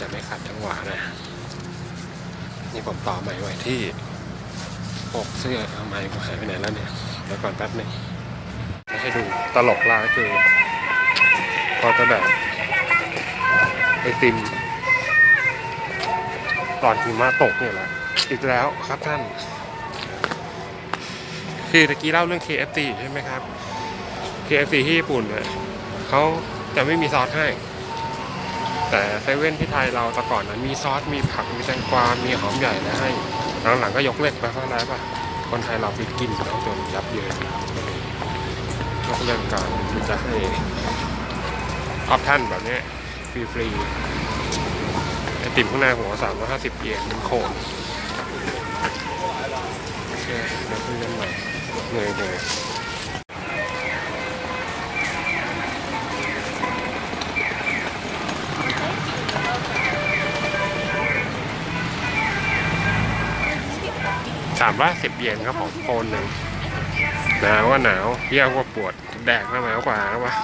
จะไม่ขัดจังหวะนะ นี่ผมต่อไม้ไว้ที่อกเสื้อเอาไม้กูหายไปไหนแล้วเนี่ยเดี๋ยวก่อนแป๊บหนึงจะให้ดูตลกลาก็คือ พอจะแบบไอติมตอนหิมะตกเนี่ยแหละอีกแล้วครับท่าน คือตะกี้เล่าเรื่อง KFC ใช่ไหมครับ KFC ที่ญี่ปุ่นเนี่ยเขาจะไม่มีซอสให้ แต่เซเว่นที่ไทยเราแต่ก่อนนั้นมีซอส มีผัก มีแตงกวา มีหอมใหญ่แล้วให้หลังๆก็ยกเลิกไปเพราะอะไรป่ะ คนไทยเราไปกินแล้วจนยับเยินยกเลิกการที่จะให้ออปชั่นแบบเนี้ยฟรีๆไอติมข้างในหัวสามร้อยห้าสิบเยนเป็นโคนโอเคเดี๋ยวคุยกันใหม่เหนื่อยเสามร้อยสิบเยนครับผมโคนหนึ่งหนาวก็หนาวเยี่ยวก็ปวดแดกก็หนาวกว่าครับวะ